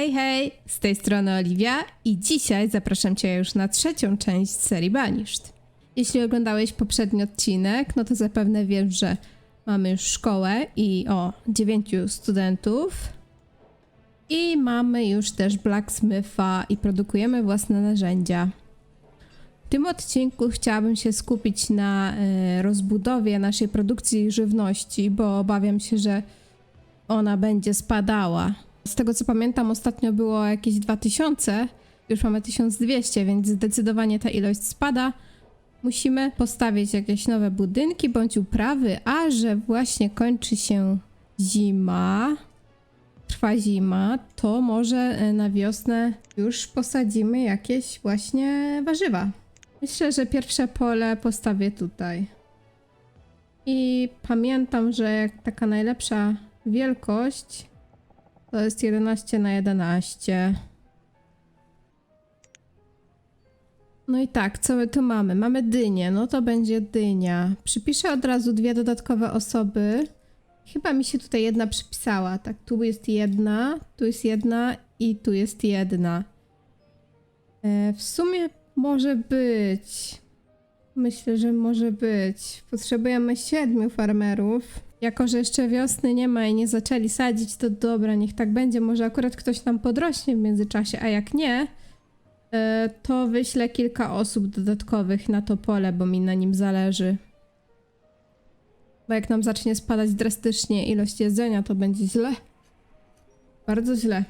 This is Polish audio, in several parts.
Hej, hej, z tej strony Oliwia i dzisiaj zapraszam Cię już na trzecią część serii Banished. Jeśli oglądałeś poprzedni odcinek, no to zapewne wiesz, że mamy już szkołę i o dziewięciu studentów i mamy już też blacksmitha i produkujemy własne narzędzia. W tym odcinku chciałabym się skupić na e, rozbudowie naszej produkcji żywności, bo obawiam się, że ona będzie spadała. Z tego co pamiętam, ostatnio było jakieś 2000, już mamy 1200, więc zdecydowanie ta ilość spada. Musimy postawić jakieś nowe budynki bądź uprawy, a że właśnie kończy się zima, trwa zima, to może e, na wiosnę już posadzimy jakieś właśnie warzywa. Myślę, że pierwsze pole postawię tutaj. I pamiętam, że jak taka najlepsza wielkość to jest 11 na 11. No i tak, co my tu mamy? Mamy dynię, no to będzie dynia. Przypiszę od razu dwie dodatkowe osoby. Chyba mi się tutaj jedna przypisała. Tak, tu jest jedna, tu jest jedna i tu jest jedna. E, w sumie może być. Myślę, że może być. Potrzebujemy siedmiu farmerów. Jako, że jeszcze wiosny nie ma i nie zaczęli sadzić, to dobra, niech tak będzie. Może akurat ktoś nam podrośnie w międzyczasie, a jak nie, e, to wyślę kilka osób dodatkowych na to pole, bo mi na nim zależy. Bo jak nam zacznie spadać drastycznie ilość jedzenia, to będzie źle. Bardzo źle.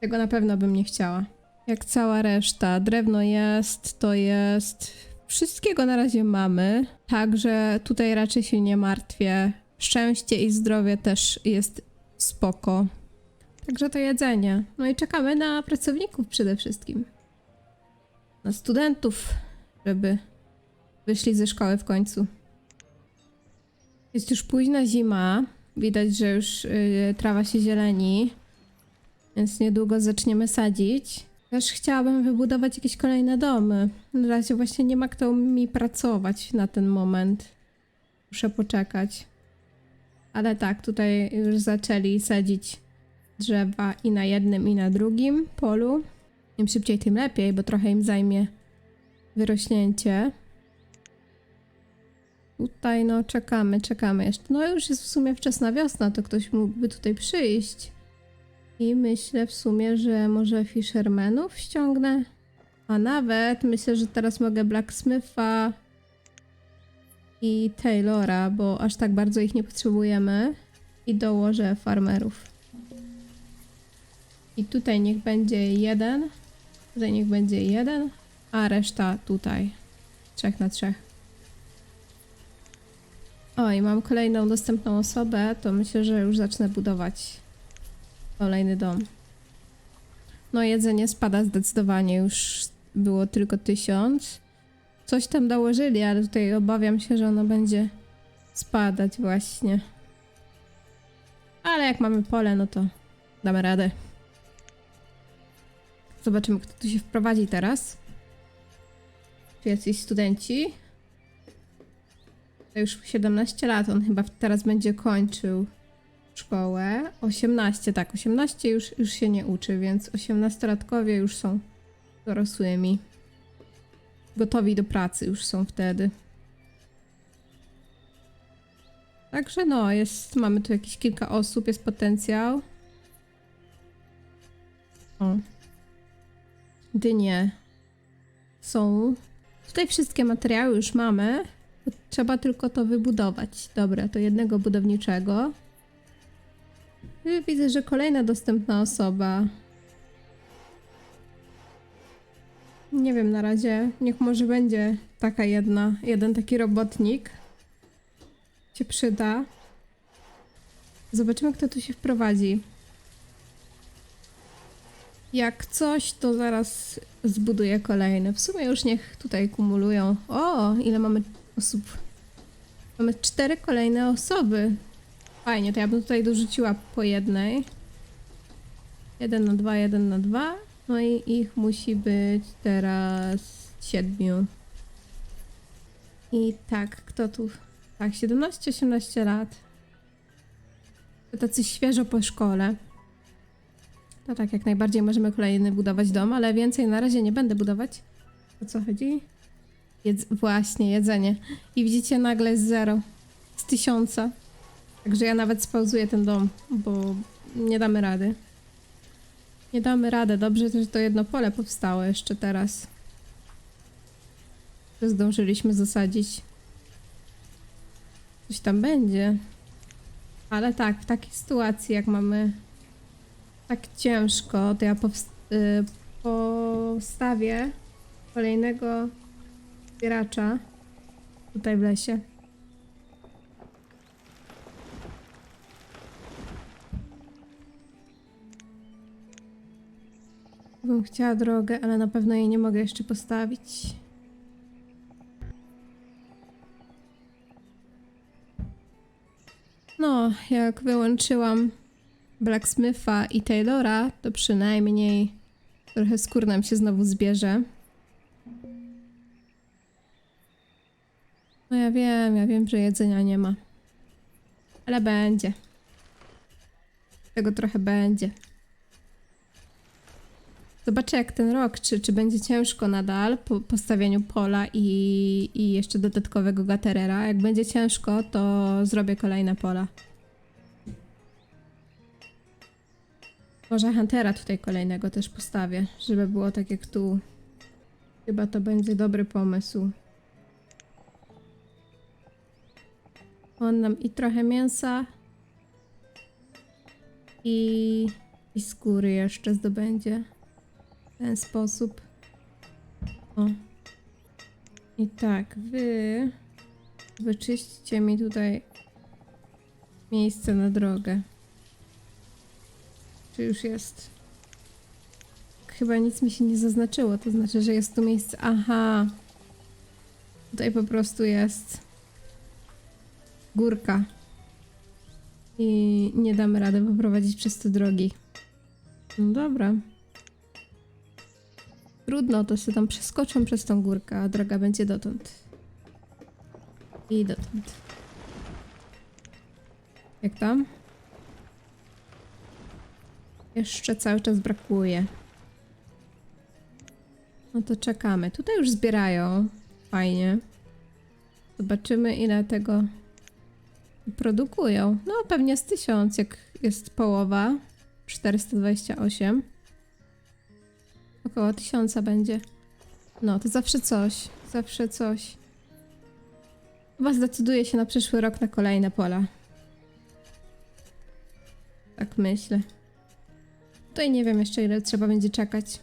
Tego na pewno bym nie chciała. Jak cała reszta. Drewno jest, to jest. Wszystkiego na razie mamy. Także tutaj raczej się nie martwię. Szczęście i zdrowie też jest spoko. Także to jedzenie. No i czekamy na pracowników przede wszystkim. Na studentów, żeby wyszli ze szkoły w końcu. Jest już późna zima. Widać, że już yy, trawa się zieleni. Więc niedługo zaczniemy sadzić. Też chciałabym wybudować jakieś kolejne domy. Na razie właśnie nie ma kto mi pracować na ten moment. Muszę poczekać. Ale tak, tutaj już zaczęli sadzić drzewa i na jednym, i na drugim polu. Im szybciej, tym lepiej, bo trochę im zajmie wyrośnięcie. Tutaj no czekamy, czekamy jeszcze. No już jest w sumie wczesna wiosna, to ktoś mógłby tutaj przyjść. I myślę w sumie, że może Fishermanów ściągnę. A nawet myślę, że teraz mogę Blacksmitha i Taylora, bo aż tak bardzo ich nie potrzebujemy. I dołożę farmerów. I tutaj niech będzie jeden. Tutaj niech będzie jeden, a reszta tutaj. Trzech na trzech. O, i mam kolejną dostępną osobę, to myślę, że już zacznę budować kolejny dom. No, jedzenie spada zdecydowanie, już było tylko tysiąc. Coś tam dołożyli, ale tutaj obawiam się, że ono będzie spadać właśnie. Ale jak mamy pole, no to damy radę. Zobaczymy, kto tu się wprowadzi teraz. Czy jacyś studenci? To już 17 lat, on chyba teraz będzie kończył szkołę. 18, tak, 18 już, już się nie uczy, więc 18-latkowie już są dorosłymi. Gotowi do pracy już są wtedy. Także no, jest, mamy tu jakieś kilka osób, jest potencjał. O. Dynie są. Tutaj wszystkie materiały już mamy. Trzeba tylko to wybudować. Dobra, to jednego budowniczego. Y, Widzę, że kolejna dostępna osoba. Nie wiem na razie. Niech może będzie taka jedna, jeden taki robotnik. Się przyda. Zobaczymy, kto tu się wprowadzi. Jak coś, to zaraz zbuduję kolejny. W sumie już niech tutaj kumulują. O, ile mamy osób? Mamy cztery kolejne osoby. Fajnie, to ja bym tutaj dorzuciła po jednej. Jeden na dwa, jeden na dwa. No i ich musi być teraz siedmiu. I tak, kto tu? Tak, 17-18 lat. To tacy świeżo po szkole. To tak, jak najbardziej możemy kolejny budować dom, ale więcej na razie nie będę budować. O co chodzi? Jedz właśnie, jedzenie. I widzicie, nagle jest zero. Z tysiąca. Także ja nawet spauzuję ten dom, bo nie damy rady. Nie damy rady. Dobrze, że to jedno pole powstało jeszcze teraz. Że zdążyliśmy zasadzić. Coś tam będzie. Ale tak, w takiej sytuacji, jak mamy tak ciężko, to ja powst- y, postawię kolejnego zbieracza tutaj w lesie. Bym chciała drogę, ale na pewno jej nie mogę jeszcze postawić. No, jak wyłączyłam Blacksmitha i Taylora, to przynajmniej trochę skór nam się znowu zbierze. No ja wiem, ja wiem, że jedzenia nie ma. Ale będzie. Tego trochę będzie. Zobaczę jak ten rok, czy, czy będzie ciężko nadal po postawieniu pola i, i jeszcze dodatkowego gaterera. Jak będzie ciężko, to zrobię kolejne pola. Może Huntera tutaj kolejnego też postawię, żeby było tak jak tu. Chyba to będzie dobry pomysł. On nam i trochę mięsa i, i skóry jeszcze zdobędzie w ten sposób. O. I tak, wy wyczyśćcie mi tutaj miejsce na drogę. Czy już jest? Chyba nic mi się nie zaznaczyło, to znaczy, że jest tu miejsce. Aha. Tutaj po prostu jest górka. I nie damy rady poprowadzić przez te drogi. No dobra. Trudno, to się tam przeskoczą przez tą górkę, a droga będzie dotąd. I dotąd. Jak tam? Jeszcze cały czas brakuje. No to czekamy. Tutaj już zbierają. Fajnie. Zobaczymy ile tego produkują. No pewnie z 1000, jak jest połowa. 428. Około 1000 będzie. No, to zawsze coś. Zawsze coś. Chyba zdecyduje się na przyszły rok na kolejne pola. Tak myślę. Tutaj nie wiem jeszcze ile trzeba będzie czekać.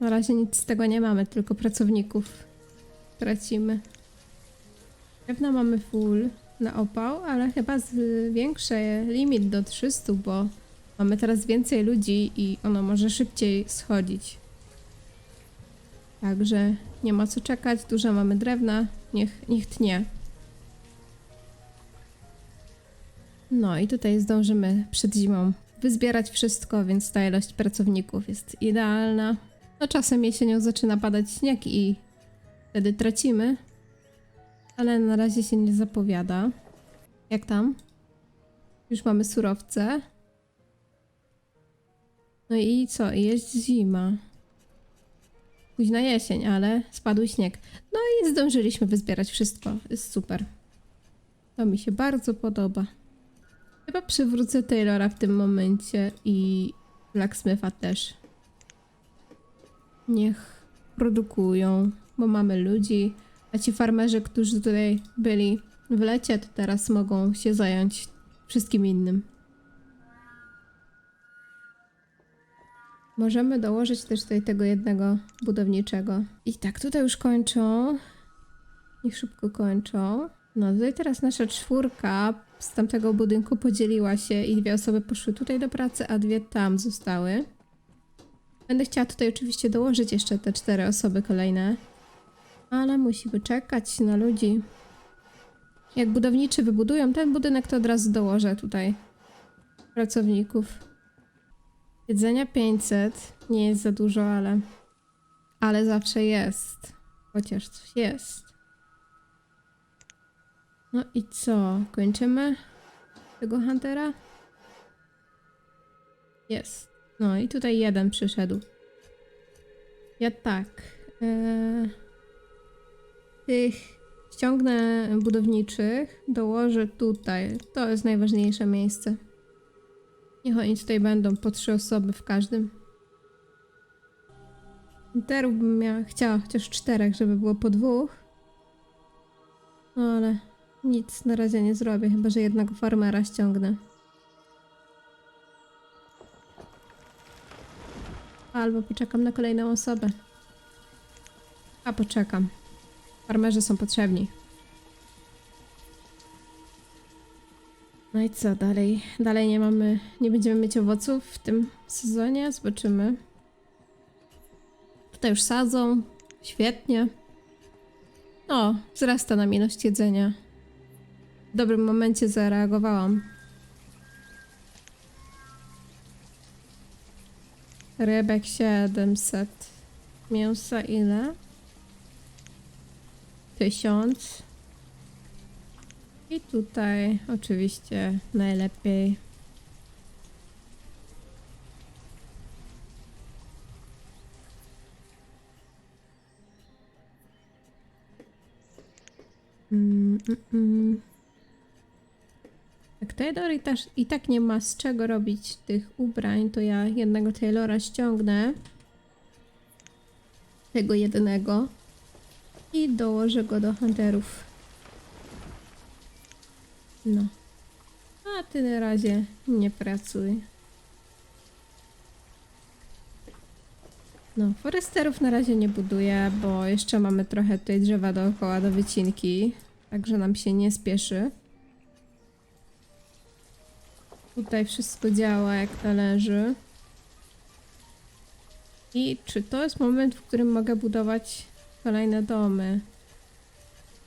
Na razie nic z tego nie mamy, tylko pracowników tracimy. Pewno mamy full na opał, ale chyba zwiększę limit do 300, bo mamy teraz więcej ludzi i ono może szybciej schodzić. Także nie ma co czekać, dużo mamy drewna, niech, niech tnie. No i tutaj zdążymy przed zimą wyzbierać wszystko, więc ta ilość pracowników jest idealna. No czasem jesienią zaczyna padać śnieg i wtedy tracimy, ale na razie się nie zapowiada. Jak tam? Już mamy surowce. No i co? Jest zima. Późna jesień, ale spadł śnieg. No i zdążyliśmy wyzbierać wszystko. Jest super. To mi się bardzo podoba. Chyba przywrócę Taylora w tym momencie i Blacksmitha też. Niech produkują, bo mamy ludzi, a ci farmerzy, którzy tutaj byli w lecie, to teraz mogą się zająć wszystkim innym. Możemy dołożyć też tutaj tego jednego budowniczego. I tak, tutaj już kończą. Niech szybko kończą. No tutaj teraz nasza czwórka z tamtego budynku podzieliła się i dwie osoby poszły tutaj do pracy, a dwie tam zostały. Będę chciała tutaj oczywiście dołożyć jeszcze te cztery osoby kolejne, ale musimy czekać na ludzi. Jak budowniczy wybudują ten budynek, to od razu dołożę tutaj pracowników. Jedzenia 500, nie jest za dużo, ale ale zawsze jest. Chociaż coś jest. No i co? Kończymy tego Huntera? Jest. No i tutaj jeden przyszedł. Ja tak. E, tych ściągnę budowniczych, dołożę tutaj. To jest najważniejsze miejsce. Niech oni tutaj będą po trzy osoby w każdym. Interów bym miała, chciała chociaż czterech, żeby było po dwóch. No ale nic na razie nie zrobię, chyba że jednego farmera ściągnę. Albo poczekam na kolejną osobę. A poczekam. Farmerzy są potrzebni. No i co dalej? Dalej nie mamy, nie będziemy mieć owoców w tym sezonie. Zobaczymy. Tutaj już sadzą. Świetnie. O, wzrasta nam ilość jedzenia. W dobrym momencie zareagowałam. Rybek 700. Mięsa ile? 1000. I tutaj oczywiście najlepiej. Mm, mm, mm. Jak Taylor i, też, i tak nie ma z czego robić tych ubrań, to ja jednego Taylora ściągnę. Tego jedynego. I dołożę go do hunterów. No. A ty na razie nie pracuj. No, foresterów na razie nie buduję, bo jeszcze mamy trochę tutaj drzewa dookoła do wycinki. Także nam się nie spieszy. Tutaj wszystko działa jak należy. I czy to jest moment, w którym mogę budować kolejne domy?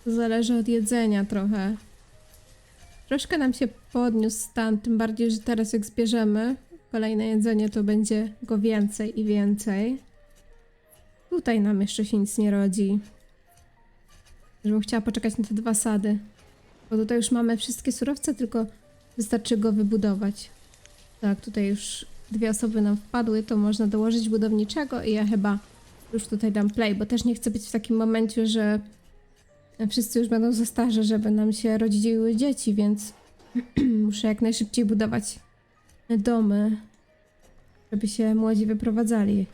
To zależy od jedzenia trochę. Troszkę nam się podniósł stan, tym bardziej, że teraz jak zbierzemy kolejne jedzenie, to będzie go więcej i więcej. Tutaj nam jeszcze się nic nie rodzi. Żebym chciała poczekać na te dwa sady. Bo tutaj już mamy wszystkie surowce, tylko wystarczy go wybudować. Tak, tutaj już dwie osoby nam wpadły, to można dołożyć budowniczego i ja chyba już tutaj dam play, bo też nie chcę być w takim momencie, że wszyscy już będą za starzy, żeby nam się rodziły dzieci, więc muszę jak najszybciej budować domy, żeby się młodzi wyprowadzali.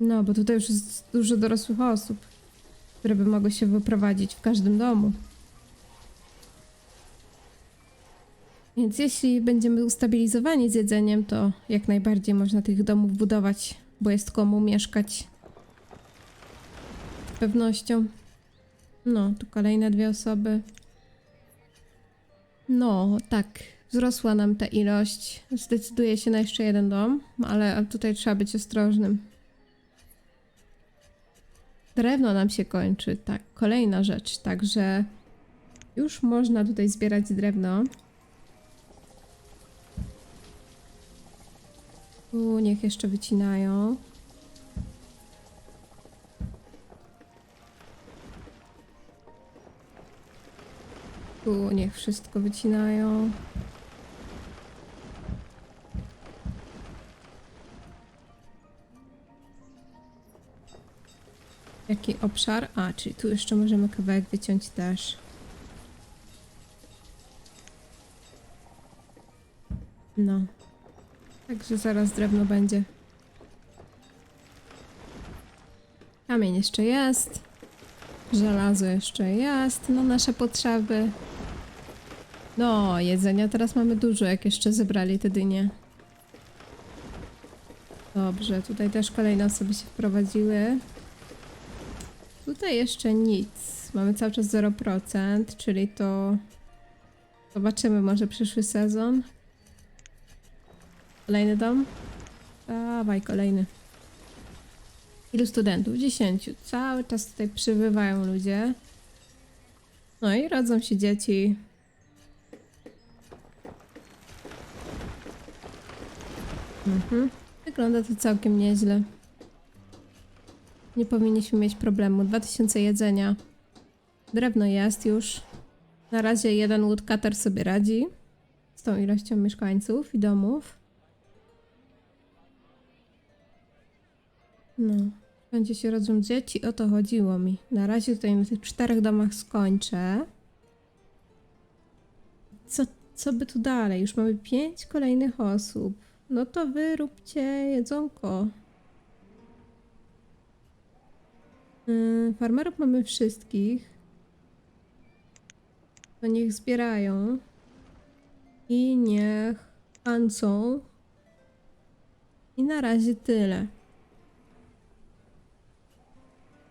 No, bo tutaj już jest dużo dorosłych osób, które by mogły się wyprowadzić w każdym domu. Więc jeśli będziemy ustabilizowani z jedzeniem, to jak najbardziej można tych domów budować, bo jest komu mieszkać. Z pewnością. No, tu kolejne dwie osoby. No, tak. Wzrosła nam ta ilość. Zdecyduje się na jeszcze jeden dom, ale tutaj trzeba być ostrożnym. Drewno nam się kończy, tak. Kolejna rzecz, także już można tutaj zbierać drewno. Tu niech jeszcze wycinają. Tu niech wszystko wycinają. Jaki obszar? A, czyli tu jeszcze możemy kawałek wyciąć też. No. Także zaraz drewno będzie. Kamień jeszcze jest. Żelazo jeszcze jest na nasze potrzeby. No, jedzenia teraz mamy dużo, jak jeszcze zebrali te dynie. Dobrze, tutaj też kolejne osoby się wprowadziły. Tutaj jeszcze nic. Mamy cały czas 0%, czyli to... Zobaczymy może przyszły sezon. Kolejny dom? Dawaj, kolejny. Ilu studentów? 10. Cały czas tutaj przybywają ludzie. No i rodzą się dzieci. Mhm. Wygląda to całkiem nieźle. Nie powinniśmy mieć problemu. 2000 jedzenia. Drewno jest już. Na razie jeden woodcutter sobie radzi z tą ilością mieszkańców i domów. No, będzie się rodzą dzieci, o to chodziło mi. Na razie tutaj w tych czterech domach skończę. Co, co by tu dalej? Już mamy pięć kolejnych osób. No to wy róbcie jedzonko. Yy, farmerów mamy wszystkich. To niech zbierają. I niech pancą. I na razie tyle.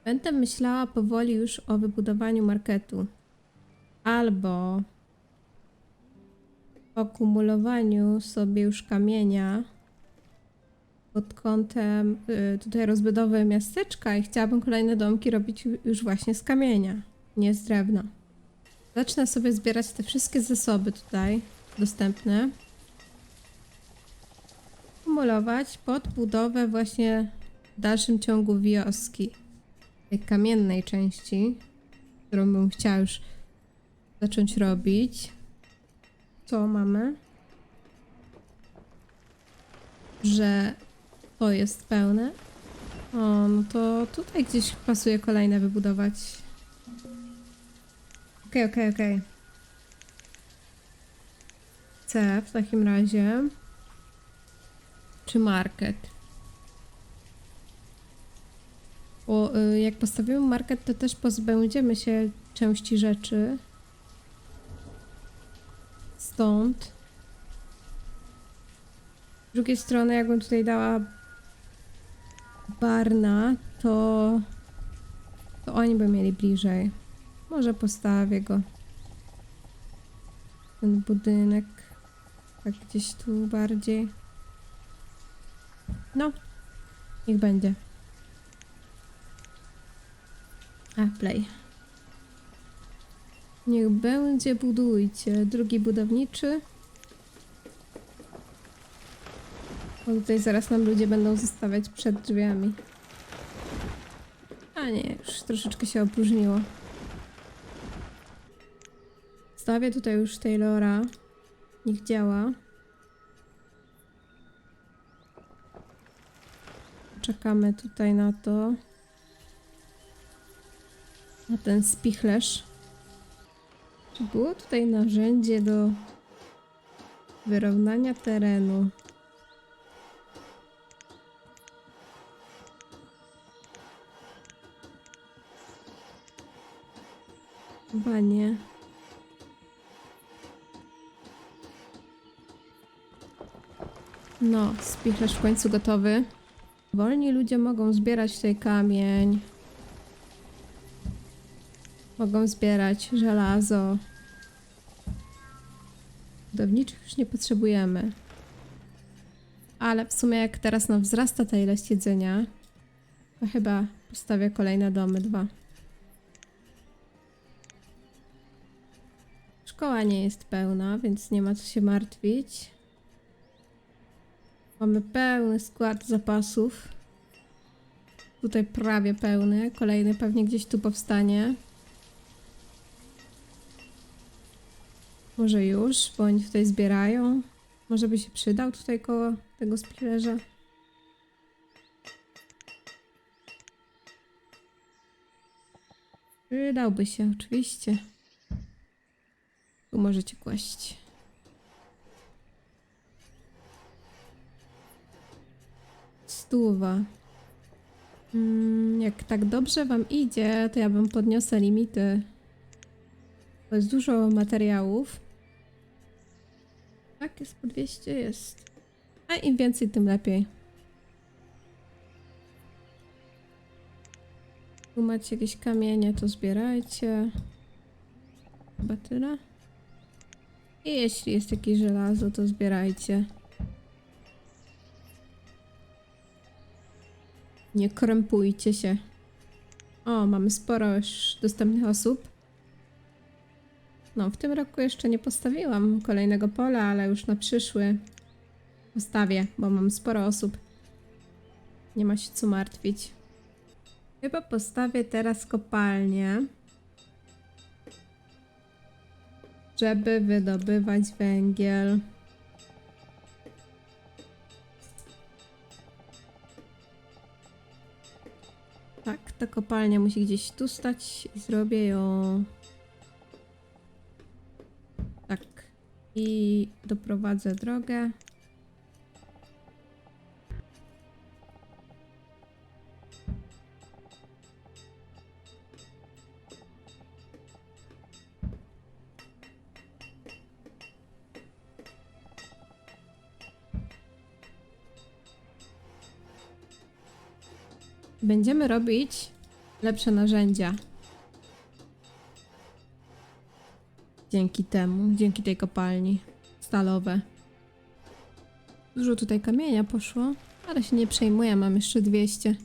Będę myślała powoli już o wybudowaniu marketu. Albo o kumulowaniu sobie już kamienia pod kątem y, tutaj rozbudowy miasteczka i chciałabym kolejne domki robić ju- już właśnie z kamienia, nie z drewna. Zacznę sobie zbierać te wszystkie zasoby tutaj dostępne. Kumulować pod budowę właśnie w dalszym ciągu wioski. Tej kamiennej części, którą bym chciała już zacząć robić. Co mamy? Że to jest pełne. O, no to tutaj gdzieś pasuje kolejne wybudować. Okej, okej, okej. C w takim razie. Czy market? Bo y, jak postawimy market, to też pozbędziemy się części rzeczy. Stąd. Z drugiej strony, jakbym tutaj dała Barna, to, to oni by mieli bliżej. Może postawię go. Ten budynek. Tak gdzieś tu bardziej. No, niech będzie. A, play. Niech będzie, budujcie. Drugi budowniczy. Bo tutaj zaraz nam ludzie będą zostawiać przed drzwiami. A nie, już troszeczkę się opróżniło. Stawię tutaj już Taylora. Niech działa. Czekamy tutaj na to. Na ten spichlerz. Czy było tutaj narzędzie do wyrównania terenu? Chyba nie. No, spichlerz w końcu gotowy. Wolni ludzie mogą zbierać tutaj kamień. Mogą zbierać żelazo. Budowniczych już nie potrzebujemy. Ale w sumie jak teraz nam wzrasta ta ilość jedzenia, to chyba postawię kolejne domy, dwa. Szkoła nie jest pełna, więc nie ma co się martwić. Mamy pełny skład zapasów. Tutaj prawie pełny. Kolejny pewnie gdzieś tu powstanie. Może już, bo oni tutaj zbierają. Może by się przydał tutaj koło tego spichlerza. Przydałby się, oczywiście. Tu możecie kłaść. Stuwa. Mm, jak tak dobrze wam idzie, to ja bym podniosę limity. To jest dużo materiałów. Tak, jest po 200, jest. A im więcej, tym lepiej. Tu macie jakieś kamienie, to zbierajcie. Chyba tyle. I jeśli jest jakieś żelazo, to zbierajcie. Nie krępujcie się. O, mamy sporo już dostępnych osób. No, w tym roku jeszcze nie postawiłam kolejnego pola, ale już na przyszły postawię, bo mam sporo osób. Nie ma się co martwić. Chyba postawię teraz kopalnię. żeby wydobywać węgiel. Tak, ta kopalnia musi gdzieś tu stać i zrobię ją. I doprowadzę drogę. Będziemy robić lepsze narzędzia. Dzięki temu, dzięki tej kopalni. Stalowe. Dużo tutaj kamienia poszło, ale się nie przejmuję, mam jeszcze 200.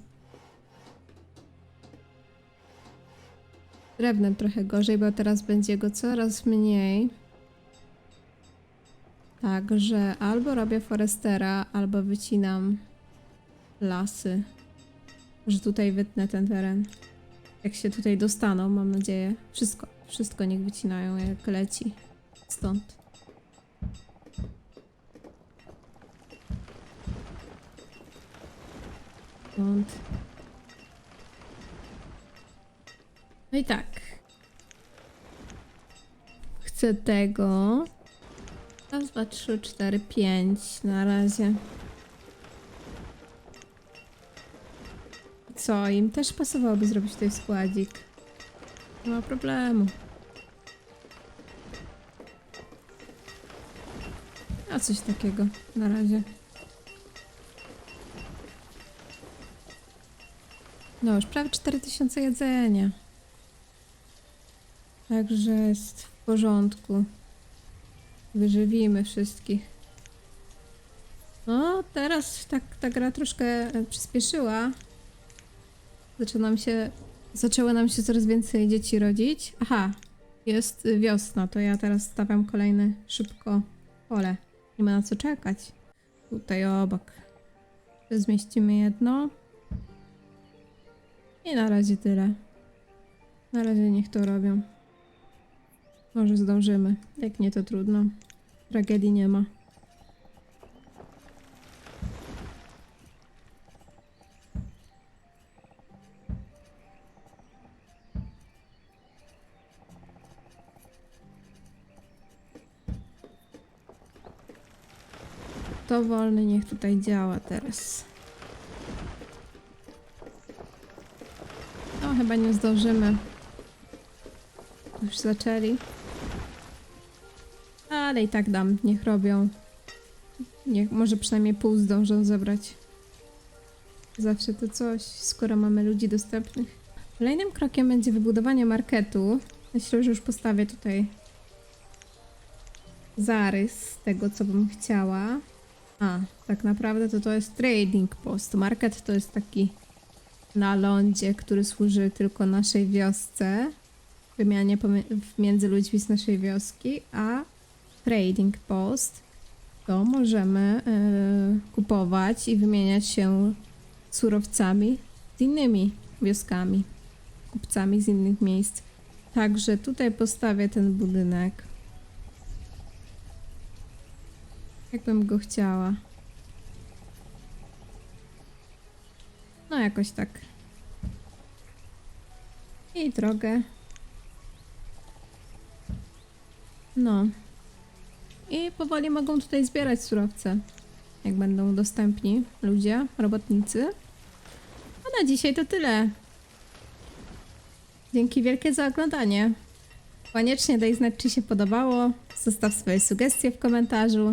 Drewnem trochę gorzej, bo teraz będzie go coraz mniej. Także albo robię forestera, albo wycinam lasy że tutaj wytnę ten teren. Jak się tutaj dostaną, mam nadzieję. Wszystko, wszystko niech wycinają, jak leci stąd. Stąd. No i tak. Chcę tego. Raz, dwa, trzy, cztery, pięć na razie. Co, im też pasowałoby zrobić tutaj składzik. Nie ma problemu. A coś takiego na razie. No już prawie 4000 jedzenia. Także jest w porządku. Wyżywimy wszystkich. No, teraz tak ta gra troszkę e, przyspieszyła. Zaczyna nam się, zaczęło nam się coraz więcej dzieci rodzić. Aha, jest wiosna, to ja teraz stawiam kolejne szybko pole. Nie ma na co czekać. Tutaj obok. Zmieścimy jedno. I na razie tyle. Na razie niech to robią. Może zdążymy. Jak nie, to trudno. Tragedii nie ma. To wolny niech tutaj działa teraz. No, chyba nie zdążymy. Już zaczęli. Ale i tak dam, niech robią. Niech, może przynajmniej pół zdążą zebrać. Zawsze to coś, skoro mamy ludzi dostępnych. Kolejnym krokiem będzie wybudowanie marketu. Myślę, że już postawię tutaj zarys tego, co bym chciała. A, tak naprawdę to to jest trading post. Market to jest taki na lądzie, który służy tylko naszej wiosce, wymianie między ludźmi z naszej wioski, a trading post to możemy e, kupować i wymieniać się surowcami z innymi wioskami, kupcami z innych miejsc. Także tutaj postawię ten budynek. Jakbym go chciała. No jakoś tak. I drogę. No. I powoli mogą tutaj zbierać surowce. Jak będą dostępni ludzie, robotnicy. A na dzisiaj to tyle. Dzięki wielkie za oglądanie. Koniecznie daj znać, czy się podobało. Zostaw swoje sugestie w komentarzu.